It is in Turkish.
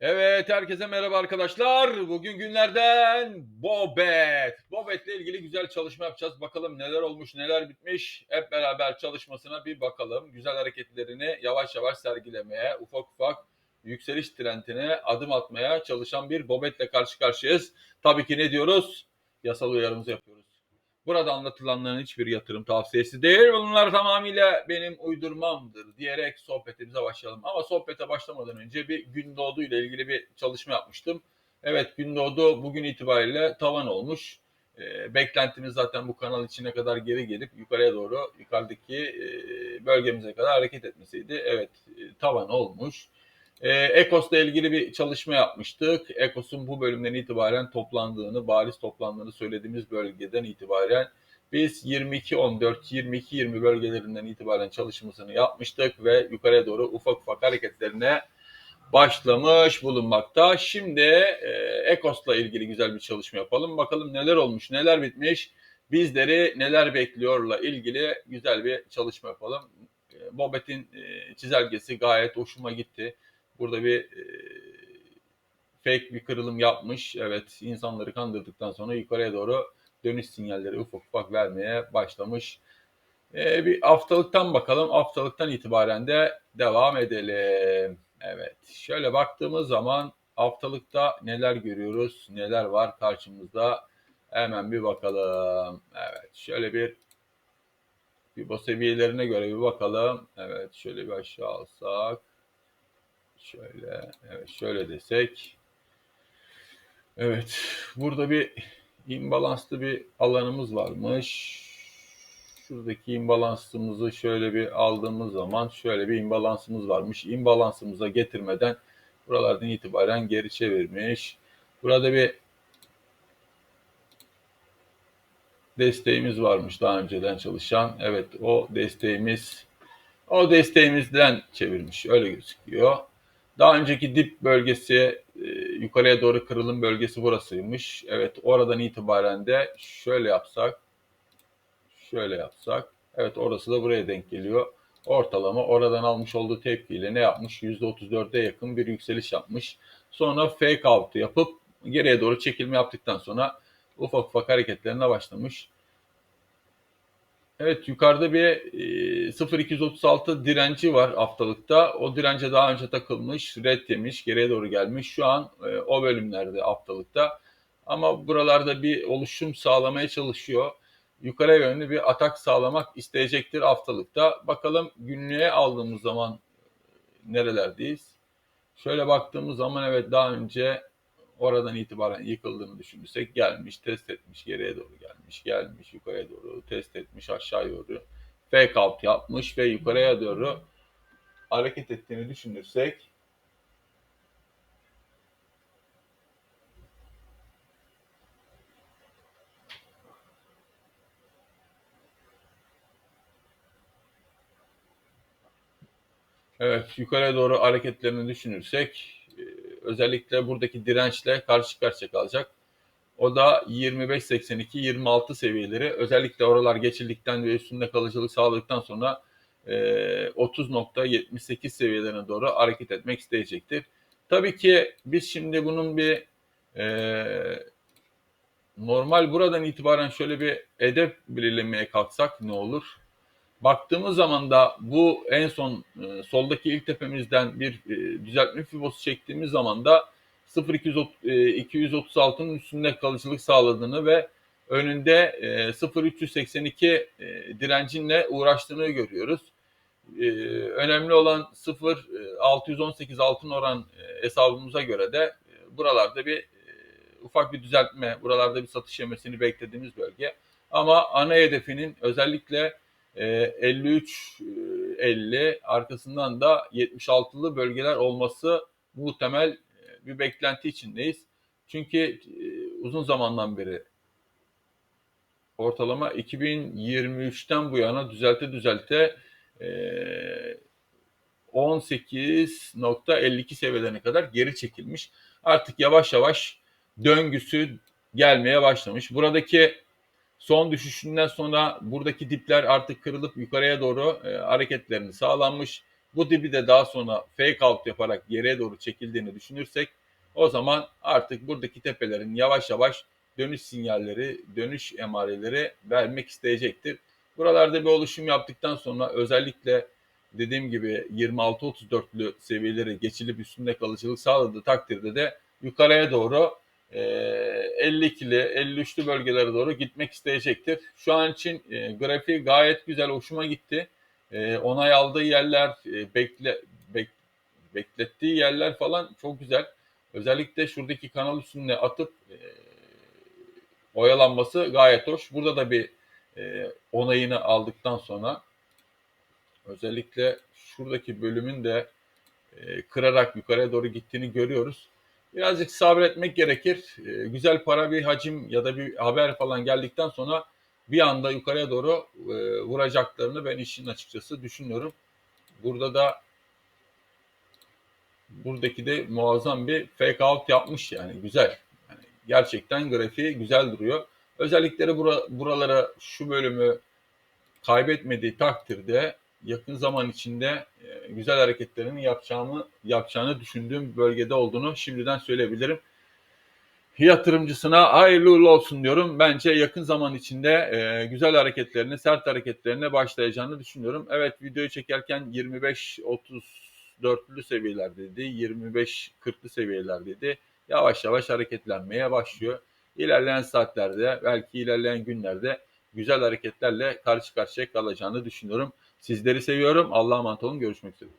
Evet, herkese merhaba arkadaşlar. Bugün günlerden Bobet. Bobet'le ilgili güzel çalışma yapacağız. Bakalım neler olmuş, neler bitmiş. Hep beraber çalışmasına bir bakalım. Güzel hareketlerini yavaş yavaş sergilemeye, ufak ufak yükseliş trendine adım atmaya çalışan bir Bobet'le karşı karşıyayız. Tabii ki ne diyoruz? Yasal uyarımızı yapıyoruz. Burada anlatılanların hiçbir yatırım tavsiyesi değil. Bunlar tamamıyla benim uydurmamdır diyerek sohbetimize başlayalım. Ama sohbete başlamadan önce bir Gündoğdu ile ilgili bir çalışma yapmıştım. Evet Gündoğdu bugün itibariyle tavan olmuş. E, beklentimiz zaten bu kanal içine kadar geri gelip yukarıya doğru yukarıdaki e, bölgemize kadar hareket etmesiydi. Evet e, tavan olmuş. E, Ekos'la ilgili bir çalışma yapmıştık. Ekos'un bu bölümden itibaren toplandığını, bariz toplandığını söylediğimiz bölgeden itibaren biz 22-14, 22-20 bölgelerinden itibaren çalışmasını yapmıştık ve yukarıya doğru ufak ufak hareketlerine başlamış bulunmakta. Şimdi e, Ekos'la ilgili güzel bir çalışma yapalım. Bakalım neler olmuş, neler bitmiş, bizleri neler bekliyorla ilgili güzel bir çalışma yapalım. E, Bobet'in e, çizelgesi gayet hoşuma gitti. Burada bir e, fake bir kırılım yapmış. Evet insanları kandırdıktan sonra yukarıya doğru dönüş sinyalleri ufak ufak vermeye başlamış. E, bir haftalıktan bakalım. Haftalıktan itibaren de devam edelim. Evet şöyle baktığımız zaman haftalıkta neler görüyoruz, neler var karşımızda hemen bir bakalım. Evet şöyle bir Fibo seviyelerine göre bir bakalım. Evet şöyle bir aşağı alsak. Şöyle, evet şöyle desek. Evet, burada bir imbalanslı bir alanımız varmış. Şuradaki imbalansımızı şöyle bir aldığımız zaman şöyle bir imbalansımız varmış. İmbalansımıza getirmeden buralardan itibaren geri çevirmiş. Burada bir desteğimiz varmış daha önceden çalışan. Evet o desteğimiz o desteğimizden çevirmiş. Öyle gözüküyor. Daha önceki dip bölgesi e, yukarıya doğru kırılım bölgesi burasıymış. Evet oradan itibaren de şöyle yapsak şöyle yapsak evet orası da buraya denk geliyor. Ortalama oradan almış olduğu tepkiyle ne yapmış? %34'e yakın bir yükseliş yapmış. Sonra fake out yapıp geriye doğru çekilme yaptıktan sonra ufak ufak hareketlerine başlamış. Evet yukarıda bir e, 0.236 direnci var haftalıkta. O dirence daha önce takılmış, red demiş, geriye doğru gelmiş. Şu an e, o bölümlerde haftalıkta. Ama buralarda bir oluşum sağlamaya çalışıyor. Yukarı yönlü bir atak sağlamak isteyecektir haftalıkta. Bakalım günlüğe aldığımız zaman nerelerdeyiz? Şöyle baktığımız zaman evet daha önce oradan itibaren yıkıldığını düşünürsek gelmiş, test etmiş, geriye doğru gelmiş, gelmiş, yukarıya doğru test etmiş, aşağı doğru fake out yapmış ve yukarıya doğru hareket ettiğini düşünürsek Evet, yukarıya doğru hareketlerini düşünürsek özellikle buradaki dirençle karşı karşıya kalacak. O da 25-82-26 seviyeleri. Özellikle oralar geçildikten ve üstünde kalıcılık sağladıktan sonra e, 30.78 seviyelerine doğru hareket etmek isteyecektir. Tabii ki biz şimdi bunun bir e, normal buradan itibaren şöyle bir edep belirlemeye kalksak ne olur? Baktığımız zaman da bu en son e, soldaki ilk tepemizden bir e, düzeltme fibosu çektiğimiz zaman da 0.236'nın e, üstünde kalıcılık sağladığını ve önünde e, 0.382 e, direncinle uğraştığını görüyoruz. E, önemli olan 0.618 altın oran e, hesabımıza göre de e, buralarda bir e, ufak bir düzeltme, buralarda bir satış yemesini beklediğimiz bölge. Ama ana hedefinin özellikle 53 ee, 50 e, arkasından da 76'lı bölgeler olması muhtemel e, bir beklenti içindeyiz. Çünkü e, uzun zamandan beri ortalama 2023'ten bu yana düzelte düzelte 18.52 seviyelerine kadar geri çekilmiş. Artık yavaş yavaş döngüsü gelmeye başlamış. Buradaki Son düşüşünden sonra buradaki dipler artık kırılıp yukarıya doğru e, hareketlerini sağlanmış. bu dibi de daha sonra fake out yaparak geriye doğru çekildiğini düşünürsek o zaman artık buradaki tepelerin yavaş yavaş dönüş sinyalleri, dönüş emareleri vermek isteyecektir. Buralarda bir oluşum yaptıktan sonra özellikle dediğim gibi 26-34'lü seviyeleri geçilip üstünde kalıcılık sağladığı takdirde de yukarıya doğru e, 52'li, 53'lü bölgelere doğru gitmek isteyecektir. Şu an için e, grafiği gayet güzel, hoşuma gitti. E, onay aldığı yerler, e, bekle, bek, beklettiği yerler falan çok güzel. Özellikle şuradaki kanal üstüne atıp e, oyalanması gayet hoş. Burada da bir e, onayını aldıktan sonra özellikle şuradaki bölümün de e, kırarak yukarıya doğru gittiğini görüyoruz. Birazcık sabretmek gerekir. E, güzel para bir hacim ya da bir haber falan geldikten sonra bir anda yukarıya doğru e, vuracaklarını ben işin açıkçası düşünüyorum. Burada da buradaki de muazzam bir fake out yapmış yani güzel. Yani gerçekten grafiği güzel duruyor. Özellikleri bura, buralara şu bölümü kaybetmediği takdirde yakın zaman içinde e, güzel hareketlerini yapacağını yapacağını düşündüğüm bölgede olduğunu şimdiden söyleyebilirim. Yatırımcısına hayırlı uğurlu olsun diyorum. Bence yakın zaman içinde e, güzel hareketlerini, sert hareketlerine başlayacağını düşünüyorum. Evet videoyu çekerken 25-34'lü seviyelerdeydi, 25-40'lı seviyelerdeydi. Yavaş yavaş hareketlenmeye başlıyor. İlerleyen saatlerde, belki ilerleyen günlerde güzel hareketlerle karşı karşıya kalacağını düşünüyorum. Sizleri seviyorum. Allah'a emanet olun. Görüşmek üzere.